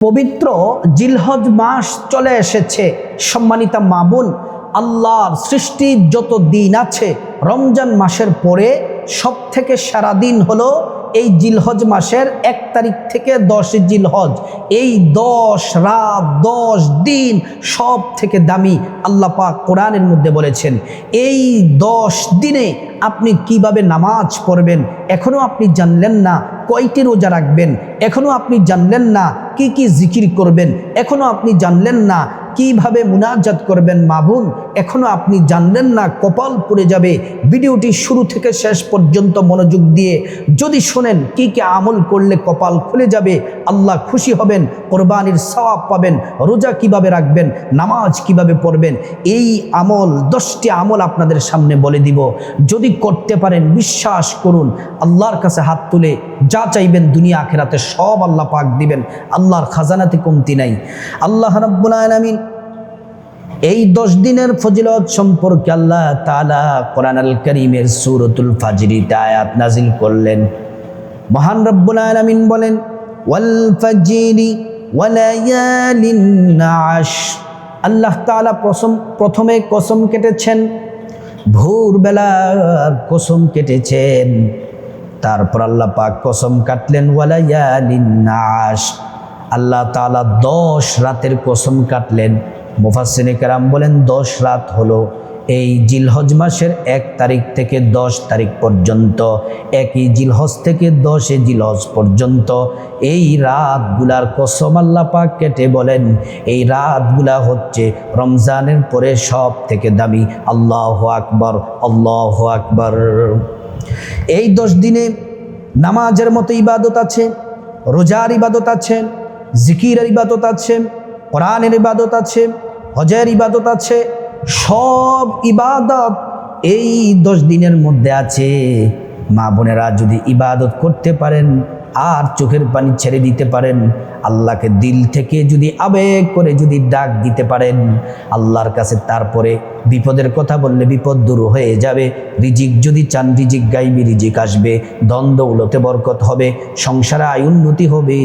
পবিত্র জিলহজ মাস চলে এসেছে। সম্মানিতা মামুন আল্লাহর সৃষ্টির যত দিন আছে, রমজান মাসের পরে সব থেকে সারা দিন হলো এই জিলহজ মাসের এক তারিখ থেকে দশ জিলহজ। এই দশ রাত, দশ দিন সব থেকে দামি আল্লাহ পাক কোরআনের মধ্যে বলেছেন, এই দশ দিনে আপনি কীভাবে নামাজ পড়বেন এখনও আপনি জানলেন না কয়টি রোজা রাখবেন এখনও আপনি জানলেন না কি কি জিকির করবেন এখনও আপনি জানলেন না কীভাবে মুনাজাত করবেন মাবুন এখনও আপনি জানলেন না, কপাল পড়ে যাবে। ভিডিওটি শুরু থেকে শেষ পর্যন্ত মনোযোগ দিয়ে যদি শোনেন কি কি আমল করলে কপাল খুলে যাবে, আল্লাহ খুশি হবেন, কোরবানির সওয়াব পাবেন, রোজা কীভাবে রাখবেন, নামাজ কীভাবে পড়বেন, এই আমল, দশটি আমল আপনাদের সামনে বলে দিব। যদি করতে পারেন, বিশ্বাস করুন, আল্লাহর কাছে হাত তুলে যা চাইবেন দুনিয়া আখেরাতে সব আল্লাহ পাক দিবেন। আল্লাহর খাজানাতে কমতি নাই। আল্লাহ রাব্বুল আলামিন এই দশ দিনের ফজিলত সম্পর্কে আল্লাহ তাআলা কোরআন আল করিমের সুরতুল ফাজরিতে আয়াত নাজিল করলেন। মহান রব্বুল আলামিন বলেন, ওয়াল ফাজরি আল্লাহ তাআলা প্রথম, প্রথমে কসম কেটেছেন, ভোরবেলার কসম কেটেছেন। তারপর আল্লাহ পাক কসম কাটলেন নাশ আল্লাহ তাআলা দশ রাতের কসম কাটলেন। মুফাসসিনে কেরাম বলেন, দশ রাত হলো এই জিলহজ মাসের এক তারিখ থেকে দশ তারিখ পর্যন্ত, একই জিলহজ থেকে দশে জিলহজ পর্যন্ত। এই রাতগুলার কসম আল্লাহ পাক কেটে বলেন, এই রাতগুলা হচ্ছে রমজানের পরে সব থেকে দামি। আল্লাহ আকবর আল্লাহ আকবর। এই দশ দিনে নামাজের মতো ইবাদত আছে, রোজার ইবাদত আছে, জিকিরের ইবাদত আছে, কোরআনের ইবাদত আছে, হজের ইবাদত আছে, সব ইবাদত এই দশ দিনের মধ্যে আছে। মা বোনেরা যদি ইবাদত করতে পারেন আর চোখের পানি ছেড়ে দিতে পারেন। আল্লাহকে দিল থেকে যদি আবেগ করে যদি ডাক দিতে পারেন, আল্লাহর কাছে তারপরে বিপদের কথা বললে বিপদ দূর হয়ে যাবে। রিজিক যদি চান, রিজিক গাইবি, রিজিক আসবে। দ্বন্দ্ব উলতে বরকত হবে, সংসারে আয় উন্নতি হবে।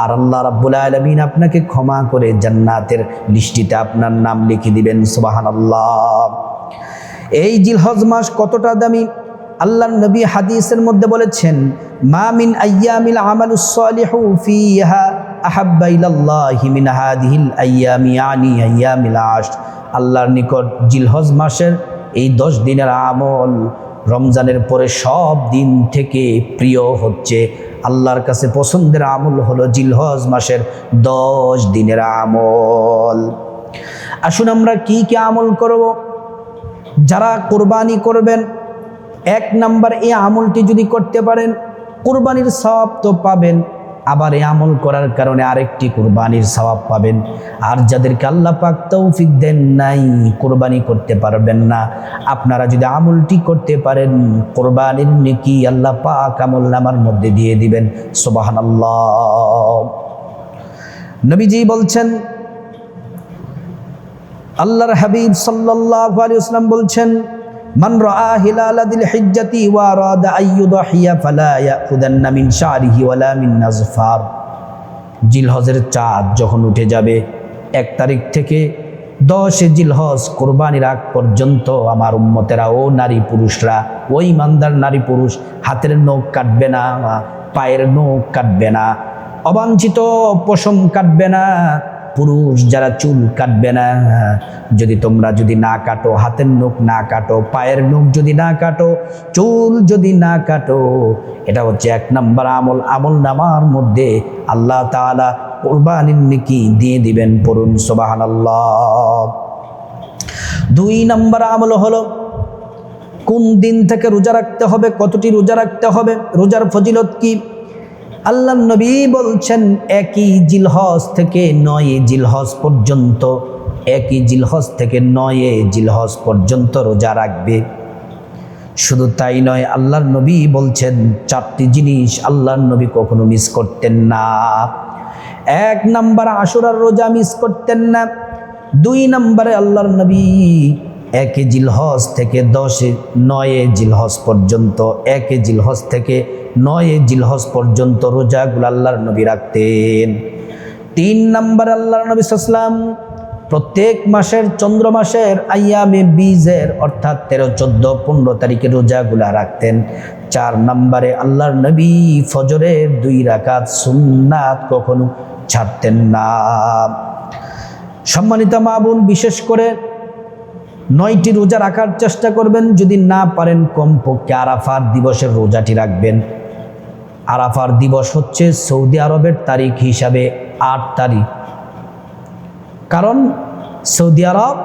আর আল্লাহ রাব্বুল আলমিন আপনাকে ক্ষমা করে জান্নাতের লিস্টিতে আপনার নাম লিখে দিবেন সুবাহান আল্লাহ এই জিলহজ মাস কতটা দামি? আল্লাহ নবী হাদিসের মধ্যে বলেছেন ইলাল্লাহি মিন আল্লাহর নিকট জিলহজ মাসের এই দশ দিনের আমল রমজানের পরে সব দিন থেকে প্রিয় হচ্ছে। আল্লাহর কাছে পছন্দের আমল হলো জিলহজ মাসের দশ দিনের আমল। আসুন আমরা কি কি আমল করব? যারা কোরবানি করবেন এক নাম্বার এই আমলটি যদি করতে পারেন, কোরবানির সওয়াব তো পাবেন। আবার এই আমল করার কারণে আরেকটি কোরবানির সওয়াব পাবেন। আর যাদেরকে আল্লাহ পাক তৌফিক দেন নাই, কোরবানি করতে পারবেন না। আপনারা যদি আমলটি করতে পারেন, কোরবানির নেকি আল্লাহ পাক আমল নামার মধ্যে দিয়ে দিবেন। সোবাহান আল্লাহ নবীজি বলছেন, আল্লাহর হাবিব সাল্লাল্লাহু আলাইহি ওয়াসাল্লাম বলছেন মান রাআ হিলাল দিল হিজ্জাতি ওয়া আরাদা আইয়ুদহিয়া ফালা ইয়াখুদান্না মিন শারিহি ওয়ালা মিন নাজফার। জিলহজের চাঁদ যখন উঠে যাবে, এক তারিখ থেকে দশে জিলহজ কোরবানির আগ পর্যন্ত আমার উম্মতেরা, ও নারী পুরুষরা, ওই ইমানদার নারী পুরুষ, হাতের নখ কাটবে না, পায়ের নখ কাটবে না, অবাঞ্ছিত পশম কাটবে না পুরুষ যারা চুল কাটবে না যদি তোমরা যদি না কাটো, হাতের নখ না কাটো, পায়ের নখ যদি না কাটো, চুল যদি না কাটো, এটা হচ্ছে এক নম্বর আমল। আমল নামার মধ্যে আল্লাহ তাআলা কোরবানির নেকি দিয়ে দিবেন পড়ুন সোবাহান আল্লাহ দুই নম্বর আমল হলো, কোন দিন থেকে রোজা রাখতে হবে, কতটি রোজা রাখতে হবে, রোজার ফজিলত কি? আল্লাহ নবী বলছেন, একই জিলহজ থেকে নয় জিলহজ পর্যন্ত, একই জিলহজ থেকে নয় জিলহজ পর্যন্ত রোজা রাখবে। শুধু তাই নয়, আল্লাহর নবী বলছেন, চারটি জিনিস আল্লাহর নবী কখনো মিস করতেন না। এক নাম্বার আশুরার রোজা মিস করতেন না। দুই নম্বরে আল্লাহর নবী একে জিলহজ থেকে দশে, নয়ে জিলহজ পর্যন্ত, একে জিলহজ থেকে নয় জিলহজ পর্যন্ত রোজাগুলো আল্লাহর নবী রাখতেন। তিন নম্বর আল্লাহ নবী প্রত্যেক মাসের চন্দ্র মাসের আয়ামে বীজের, অর্থাৎ তেরো, চোদ্দ, পনেরো তারিখে রোজাগুলা রাখতেন। চার নম্বরে আল্লাহর নবী ফজরের দুই রাকাত সুন্নাত কখনো ছাড়তেন না। সম্মানিত মা বোন, বিশেষ করে নয়টি রোজা রাখার চেষ্টা করবেন, যদি না পারেন কমপক্ষে আরাফার দিবসের রোজাটি রাখবেন। আরাফার দিবস হচ্ছে সৌদি আরবের তারিখ হিসাবে আট তারিখ। কারণ সৌদি আরব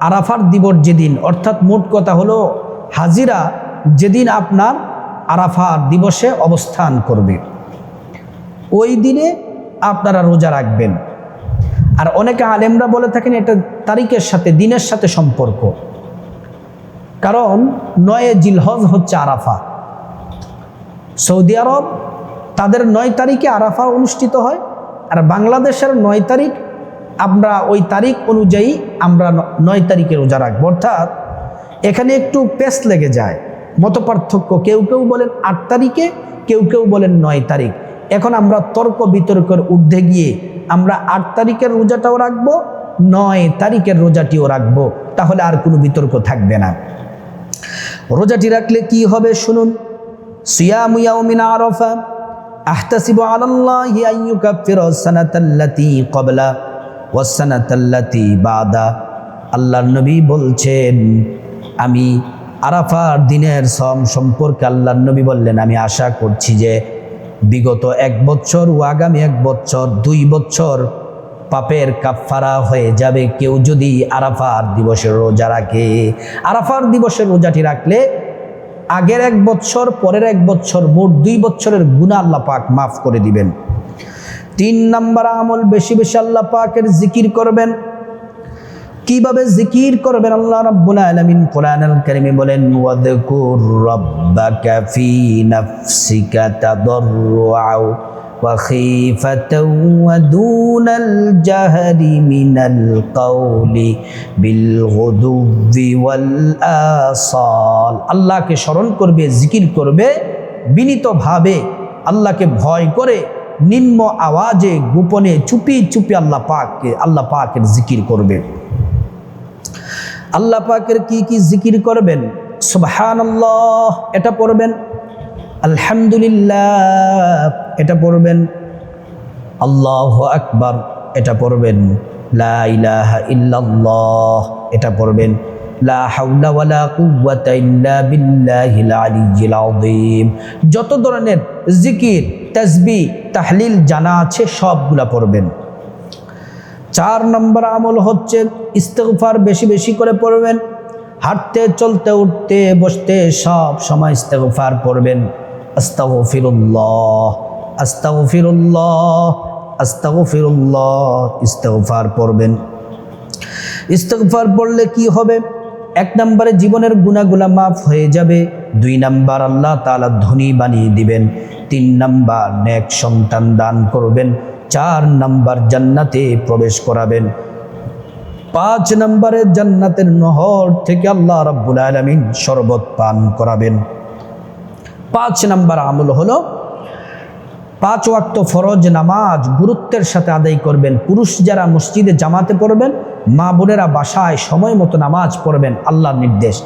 আরাফার দিবস যেদিন, অর্থাৎ মোট কথা হলো হাজিরা যেদিন আপনার আরাফার দিবসে অবস্থান করবে। ওই দিনে আপনারা রোজা রাখবেন। আর অনেকে আলেমরা বলে থাকেন, এটা তারিখের সাথে, দিনের সাথে সম্পর্ক। কারণ নয়ে জিলহজ হচ্ছে আরাফা। সৌদি আরব তাদের নয় তারিখে আরাফা অনুষ্ঠিত হয়, আর বাংলাদেশের নয় তারিখ আমরা ওই তারিখ অনুযায়ী আমরা নয় তারিখে রোজা রাখব। অর্থাৎ এখানে একটু পেস লেগে যায়। মত পার্থক্য কেউ কেউ বলেন আট তারিখে, কেউ কেউ বলেন নয় তারিখ। এখন আমরা তর্ক বিতর্কের ঊর্ধ্বে গিয়ে আমরা আট তারিখের রোজাটাও রাখব নয় তারিখের রোজাটিও রাখব, তাহলে আর কোনো বিতর্ক থাকবে না। রোজাটি রাখলে কি হবে শুনুন? সিয়াম ইয়াউমিন আরাফা, আহতাসিবু আলাল্লাহি আন ইউকাফিরা সানাতাল্লাতী ক্বাবলা ওয়াস সানাতাল্লাতী বাদা। আল্লাহর বলছেন, আমি আরাফার দিনের সম সম্পর্কে আল্লাহর বললেন, আমি আশা করছি যে বিগত এক বছর ও আগামী এক বছর, দুই বছর পাপের কাফারা হয়ে যাবে। কেউ যদি আরাফার দিবসের রোজা রাখে, আরাফার দিবসের রোজাটি রাখলে আগের এক বছর, পরের এক বছর, মোট দুই বছরের গুণা আল্লাহ পাক মাফ করে দিবেন। তিন নাম্বার আমল, বেশি বেশি আল্লাহ পাকের জিকির করবেন। কীভাবে জিকির করবেন? আল্লাহ রাব্বুল আলামিন কোরআনুল কারীমে বলেন, ওয়াদকুর রাব্বাকা ফি নাফসিকা তাদাররুআ দুনাল জাহরি মিনাল কওলি বিল গুদুবি ওয়াল আল্লাহকে স্মরণ করবে, জিকির করবে, বিনীতভাবে আল্লাহকে ভয় করে নিম্ন আওয়াজে, গোপনে চুপি চুপি আল্লাহ পাককে, আল্লাহ পাকের জিকির করবে। আল্লাহ পাকের কি কি জিকির করবেন? সুবহান এটা পড়বেন। আলহামদুলিল্লাহ, এটা পড়বেন। আল্লাহ আকবার, এটা পড়বেন। লা ইল্লাল্লাহ, এটা পড়বেন। লা যত ধরনের জিকির, তাসবিহ, তাহলিল জানা আছে, সবগুলা পড়বেন। চার নম্বর আমল হচ্ছে ইস্তেগফার বেশি বেশি করে পড়বেন। হাঁটতে, চলতে, উঠতে, বসতে সব সময় ইস্তেগফার পড়বেন। আস্তাগফিরুল্লাহ আস্তাগফিরুল্লাহ আস্তাগফিরুল্লাহ, ইস্তেগফার পড়বেন। ইস্তেগফার পড়লে কি হবে? এক নম্বরে জীবনের গুণাগুলা মাফ হয়ে যাবে। দুই নাম্বার আল্লাহ তাআলা ধনী বানিয়ে দিবেন। তিন নাম্বার নেক সন্তান দান করবেন। চার নাম্বার জান্নাতে প্রবেশ করাবেন। পাঁচ নম্বরে জান্নাতের নহর থেকে আল্লাহ রাব্বুল আলামিন শরবত পান করাবেন। পাঁচ নাম্বার আমল হলো, পাঁচ ওয়াক্ত ফরজ নামাজ গুরুত্বের সাথে আদায় করবেন। পুরুষ যারা মসজিদে জামাতে পড়বেন, মা বোনেরা বাসায় সময় মতো নামাজ পড়বেন, আল্লাহর নির্দেশ।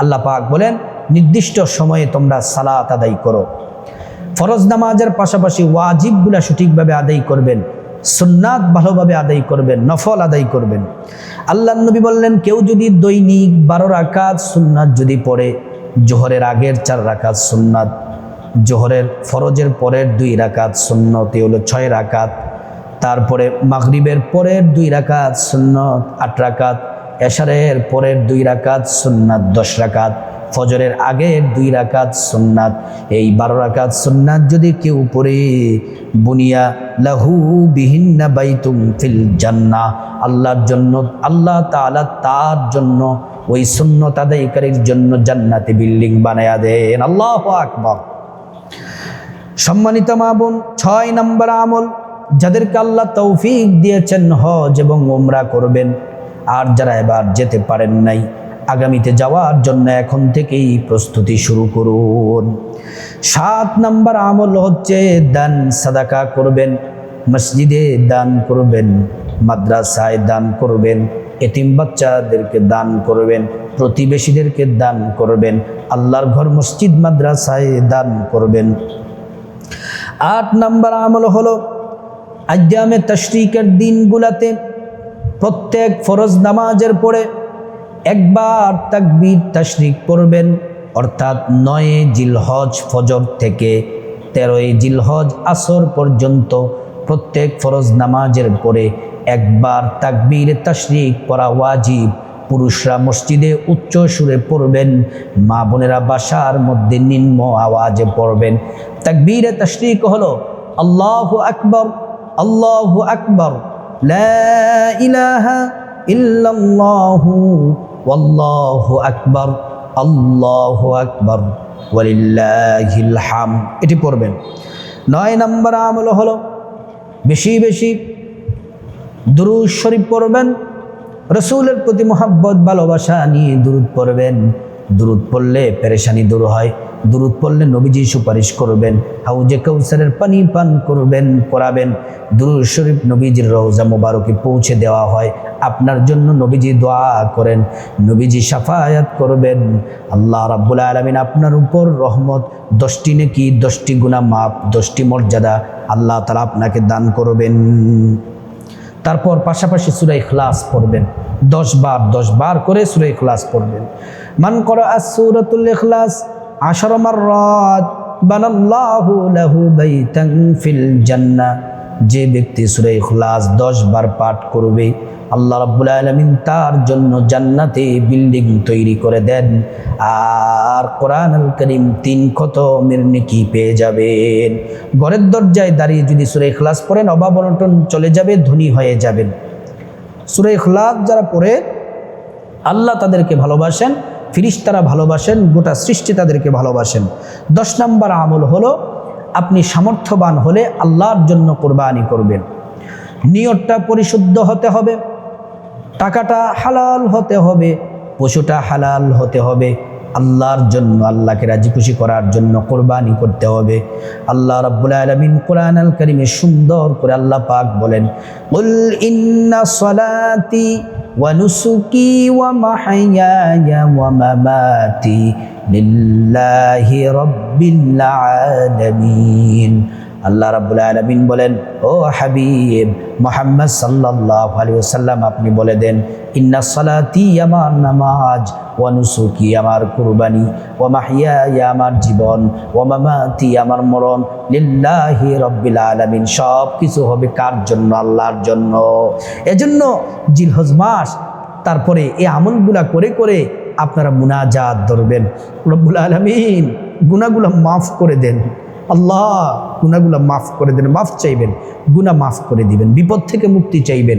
আল্লাহ পাক বলেন, নির্দিষ্ট সময়ে তোমরা সালাত আদায় করো। ফরজ নামাজের পাশাপাশি ওয়াজিবগুলা সঠিকভাবে আদায় করবেন। সুন্নাত ভালোভাবে আদায় করবেন, নফল আদায় করবেন। আল্লাহ নবী বললেন, কেউ যদি দৈনিক বারো রাকাত সুন্নাত যদি পড়ে, জোহরের আগের চার রাকাত সুন্নাত, জোহরের ফরজের পরের দুই রাকাত সুন্নতে হলো ছয় রাকাত, তারপরে মাগরিবের পরের দুই রাকাত সুন্নত, আট রাকাত, এশারের পরের দুই রাকাত সুন্নাত, দশ রাকাত ফজরের আগের দুই রাকাত সুন্নাত। এই বারো রাকাত সুন্নাত যদি কেউ পড়ে, বুনিয়া লাহু বিহিন্না বাইতুম ফিল জান্না আল্লাহর জন্য, আল্লাহ তাআলা তার জন্য, ওই সুন্নত আদায়কারীর জন্য জান্নাতে বিল্ডিং বানায়া দেন। আল্লাহ আকবর। সম্মানিত মা বোন, ছয় নম্বর আমল, যাদেরকে আল্লাহ তৌফিক দিয়েছেন হজ এবং ওমরা করবেন, আর যারা এবার যেতে পারেন নাই আগামীতে যাওয়ার জন্য এখন থেকেই প্রস্তুতি শুরু করুন। সাত নাম্বার আমল হচ্ছে দান সাদাকা করবেন, মসজিদে দান করবেন, মাদ্রাসায় দান করবেন, এতিম বাচ্চাদেরকে দান করবেন, প্রতিবেশীদেরকে দান করবেন, আল্লাহর ঘর, মসজিদ, মাদ্রাসায় দান করবেন। আট নাম্বার আমল হলো আজ্জামে তশরিকের দিনগুলাতে প্রত্যেক ফরজ নামাজের পরে একবার তাকবীর তশরিক পড়বেন, অর্থাৎ নয় জিলহজ ফজর থেকে তেরোই জিলহজ আসর পর্যন্ত প্রত্যেক ফরজ নামাজের পরে একবার তাকবীর তশরিক পড়া ওয়াজিব। পুরুষরা মসজিদে উচ্চ সুরে পড়বেন, মা বোনেরা বাসার মধ্যে নিম্ন আওয়াজে পড়বেন। তাকবীরে তশরিক হলো আল্লাহ আকবর আল্লাহ আকবর ইলাহা ইল্লাল্লাহু ওয়াল্লাহু আকবর, আল্লাহ আকবর, ওয়ালিল্লাহিল হাম। এটি পড়বেন। নয় নম্বর আমল হলো, বেশি বেশি দুরুদ শরীফ পড়বেন, রসুলের প্রতি মোহাব্বত, ভালোবাসা নিয়ে দুরুদ পড়বেন। দুরুদ পড়লে পেরেশানি দূর হয়। দুরুদ পড়লে নবীজি সুপারিশ করবেন, হাউজে কৌসারের পানি পান করবেন পড়াবেন দুরুদ শরীফ নবীজির রওজা মোবারকে পৌঁছে দেওয়া হয়। আপনার জন্য নবীজি দোয়া করেন, নবীজি সাফায়াত করবেন। আল্লাহ রাব্বুল আলমিন আপনার উপর রহমত, দশটি নেকি, দশটি গুণা মাপ দশটি মর্যাদা আল্লাহ তালা আপনাকে দান করবেন। তারপর পাশাপাশি সুরাই খ্লাস পড়বেন। দশ বার দশ বার করে সুরাই খ্লাস পড়বেন। মান করা সুরাতুল ইখলাস, আশর মাররাত, বানাল্লাহু লাহু বাইতান ফিল জান্নাহ যে ব্যক্তি সুরাই ইখলাস দশ বার পাঠ করবে, আল্লাহ রাব্বুল আলামিন তার জন্য জান্নাতে বিল্ডিং তৈরি করে দেন। আর কোরআন আল করিম তিন খতমের নেকি পেয়ে যাবেন। ঘরের দরজায় দাঁড়িয়ে যদি সুরে ইখলাস পড়েন, অভাব অনটন চলে যাবে, ধনী হয়ে যাবেন। সুরে ইখলাস যারা পড়ে, আল্লাহ তাদেরকে ভালোবাসেন, ফিরিস্তারা ভালোবাসেন, গোটা সৃষ্টি তাদেরকে ভালোবাসেন। দশ নম্বর আমল হলো, আপনি সামর্থ্যবান হলে আল্লাহর জন্য কোরবানি করবেন। নিয়তটা পরিশুদ্ধ হতে হবে, টাকাটা হালাল হতে হবে, পশুটা হালাল হতে হবে। আল্লাহর জন্য, আল্লাহকে রাজি খুশি করার জন্য কোরবানি করতে হবে। আল্লাহ রাব্বুল আলামিন কোরআন আল কারিমে সুন্দর করে আল্লাহ পাক বলেন, কুল ইন্না সলাতি মাহইয়ায়া ওয়া মামাতি লিল্লাহি রাব্বিল আলামিন। আল্লাহ রাব্বুল আলামিন বলেন, ও হাবিব, মোহাম্মদ সাল্লাল্লাহু আলাইহি ওয়াসাল্লাম, আপনি বলে দেন, ইন্না সালাতি আমার নামাজ, ওয়া নুসুকি আমার কুরবানি, ওয়া মাহইয়ায়া আমার জীবন, ওয়া মামাতি আমার মরণ, লিল্লাহি রাব্বিল আলামিন সব কিছু হবে কার জন্য? আল্লাহর জন্য। এজন্য জিলহজ মাস, তারপরে এই আমলগুলা করে করে আপনারা মুনাজাত ধরবেন। রব্বুল আলমিন গুনাগুলো মাফ করে দেন। আল্লাহ গুনাগুলো মাফ করে দেন, মাফ চাইবেন, গুনাহ মাফ করে দিবেন, বিপদ থেকে মুক্তি চাইবেন,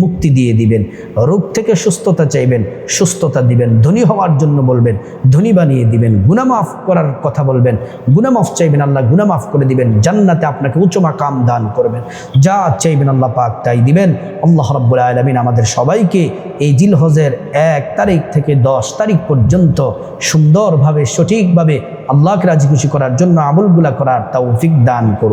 মুক্তি দিয়ে দিবেন, রোগ থেকে সুস্থতা চাইবেন, সুস্থতা দিবেন, ধনী হওয়ার জন্য বলবেন, ধনী বানিয়ে দিবেন, গুনাহ মাফ করার কথা বলবেন, গুনাহ মাফ চাইবেন, আল্লাহ গুনাহ মাফ করে দিবেন, জান্নাতে আপনাকে উচ্চ মাকাম দান করবেন, যা চাইবেন আল্লাহ পাক তাই দিবেন, আল্লাহ রাব্বুল আলামিন আমাদের সবাইকে এই জিলহজের এক তারিখ থেকে দশ তারিখ পর্যন্ত সুন্দরভাবে, সঠিকভাবে, আল্লাহকে রাজি খুশি করার জন্য আমলগুলা করার তৌফিক দান করুন।